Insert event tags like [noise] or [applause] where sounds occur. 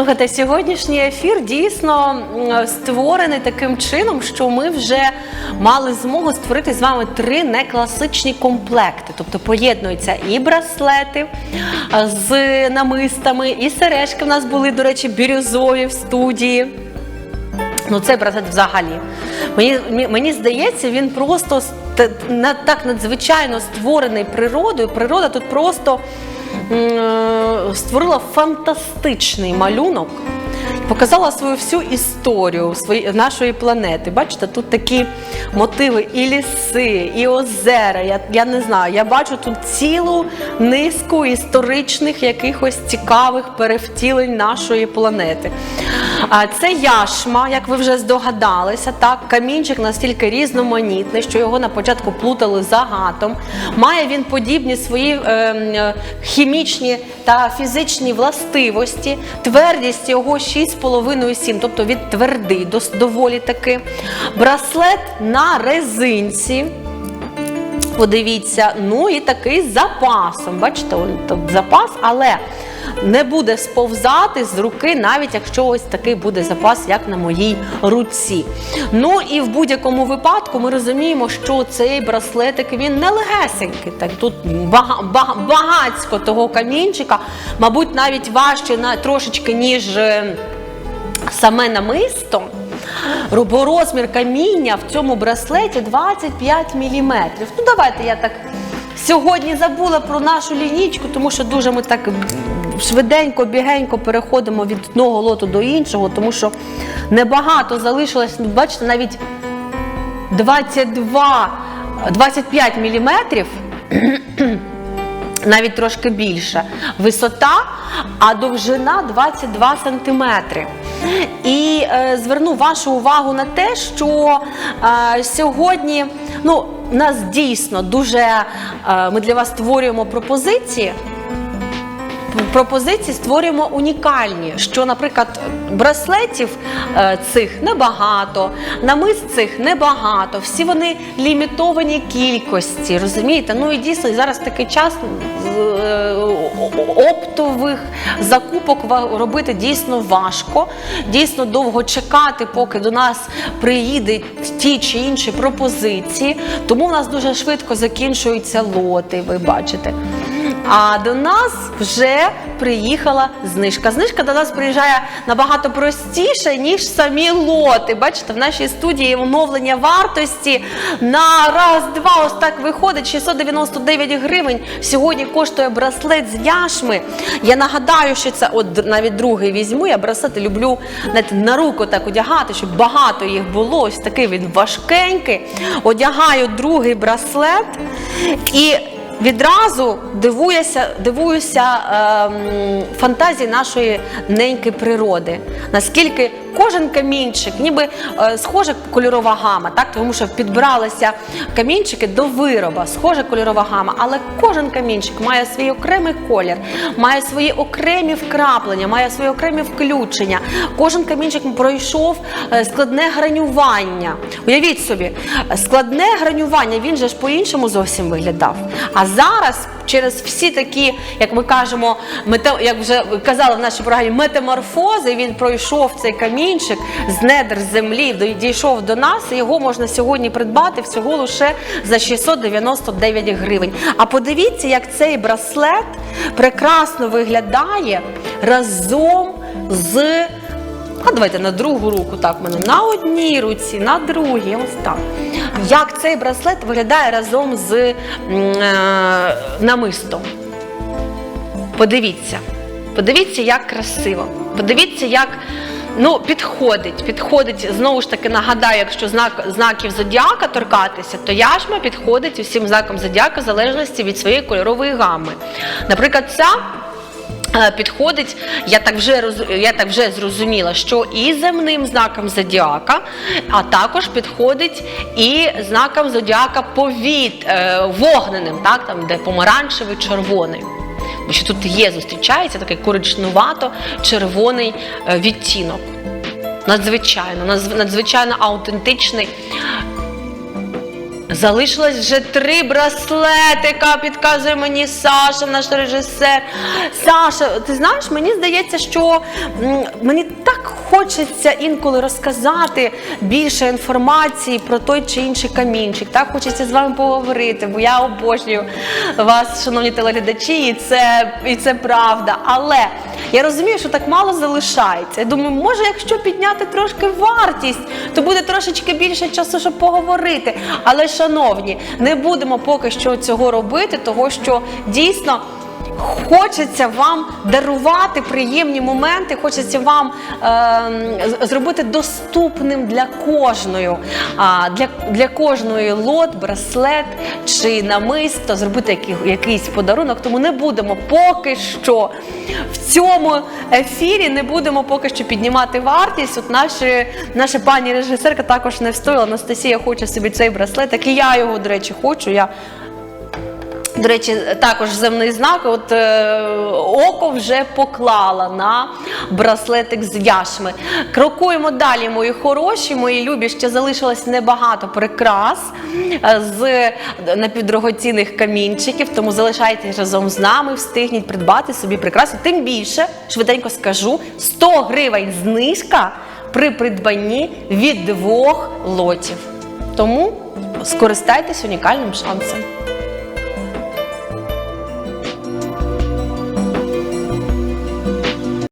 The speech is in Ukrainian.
Слухайте, сьогоднішній ефір дійсно створений таким чином, що ми вже мали змогу створити з вами три некласичні комплекти. Тобто поєднуються і браслети з намистами, і сережки в нас були, до речі, бірюзові в студії. Ну, цей браслет взагалі. Мені, мені- здається, він просто так надзвичайно створений природою. Природа тут просто створила фантастичний малюнок. Показала свою всю історію свої, нашої планети. Бачите, тут такі мотиви і ліси, і озера. Я, я не знаю, я бачу тут цілу низку історичних якихось цікавих перевтілень нашої планети. Це яшма, як ви вже здогадалися, так камінчик настільки різноманітний, що його на початку плутали з агатом. Має він подібні свої е, е, хімічні та фізичні властивості. Твердість його 6,5-7, тобто він твердий, доволі таки. Браслет на резинці. Подивіться, ну і такий з запасом. Бачите, тут запас, але не буде сповзати з руки, навіть якщо ось такий буде запас, як на моїй руці. Ну і в будь-якому випадку ми розуміємо, що цей браслетик він не легесенький. Так тут бага, бага, багацько того камінчика, мабуть, навіть важче трошечки, ніж. е, Саме намисто, бо розмір каміння в цьому браслеті 25 мм. Ну давайте я так сьогодні забула про нашу лінічку, тому що дуже ми так швиденько, бігенько переходимо від одного лоту до іншого, тому що небагато залишилось. Бачите, навіть 22, 25 міліметрів [clears throat] навіть трошки більше. Висота, а довжина 22 сантиметри. І е, зверну вашу увагу на те, що е, сьогодні ну, нас дійсно дуже е, ми для вас створюємо пропозиції. Пропозиції створюємо унікальні, що, наприклад, браслетів е, цих небагато, намист цих небагато, всі вони лімітовані кількості, розумієте? Ну і дійсно зараз такий час е, оптових закупок робити дійсно важко, дійсно довго чекати, поки до нас приїдуть ті чи інші пропозиції. Тому в нас дуже швидко закінчуються лоти, ви бачите. А до нас вже приїхала знижка. Знижка до нас приїжджає набагато простіше, ніж самі лоти. Бачите, в нашій студії оновлення вартості на раз-два. Ось так виходить 699 гривень. Сьогодні коштує браслет з яшми. Я нагадаю, що це от навіть другий візьму. Я браслети люблю знаєте, на руку так одягати, щоб багато їх було. Ось такий він важкенький. Одягаю другий браслет і. Відразу дивуюся, дивуюся ем, фантазії нашої неньки природи. Наскільки кожен камінчик, ніби е, схожа кольорова гама, так тому що підбиралися камінчики до вироба, схожа кольорова гама, але кожен камінчик має свій окремий колір, має свої окремі вкраплення, має свої окремі включення. Кожен камінчик пройшов е, складне гранювання. Уявіть собі, е, складне гранювання, він же ж по-іншому зовсім виглядав. А зараз через всі такі, як ми кажемо, мете, як вже казали в нашій програмі, метаморфози, він пройшов цей камінчик з недр землі, дійшов до нас, і його можна сьогодні придбати всього лише за 699 гривень. А подивіться, як цей браслет прекрасно виглядає разом з. А давайте на другу руку, так, в мене на одній руці, на другій, ось так. Як цей браслет виглядає разом з е, намистом. Подивіться. Подивіться, як красиво. Подивіться, як ну, підходить. Підходить, знову ж таки, нагадаю, якщо знак, знаків зодіака торкатися, то яшма підходить усім знакам зодіака в залежності від своєї кольорової гами. Наприклад, ця. Е, Підходить, я так вже я так вже зрозуміла, що і земним знаком зодіака, а також підходить і знаком зодіака повіт е, вогненим, так там де помаранчевий, червоний. Бо що тут є, зустрічається такий коричнувато-червоний е, відтінок. Надзвичайно, надзвичайно аутентичний. Залишилось вже три браслетика, підказує мені Саша, наш режисер. Саша, ти знаєш, мені здається, що мені так хочеться інколи розказати більше інформації про той чи інший камінчик. Так хочеться з вами поговорити, бо я обожнюю вас, шановні телеглядачі, і це, і це правда. Але я розумію, що так мало залишається. Я думаю, може, якщо підняти трошки вартість, то буде трошечки більше часу, щоб поговорити. Але, шановні, не будемо поки що цього робити, того що дійсно. Хочеться вам дарувати приємні моменти, хочеться вам е, зробити доступним для кожної, а, для, для кожної лот, браслет чи намисто, зробити який, якийсь подарунок. Тому не будемо поки що в цьому ефірі не будемо поки що піднімати вартість. От наші, наша пані режисерка також не встояла. Анастасія хоче собі цей браслет, так і я його, до речі, хочу. Я до речі, також земний знак. От е, око вже поклала на браслетик з яшми. Крокуємо далі, мої хороші, мої любі. Ще залишилось небагато прикрас е, з напівдорогоцінних камінчиків. Тому залишайтесь разом з нами, встигніть придбати собі прикраси. Тим більше, швиденько скажу, 100 гривень знижка при придбанні від двох лотів. Тому скористайтесь унікальним шансом.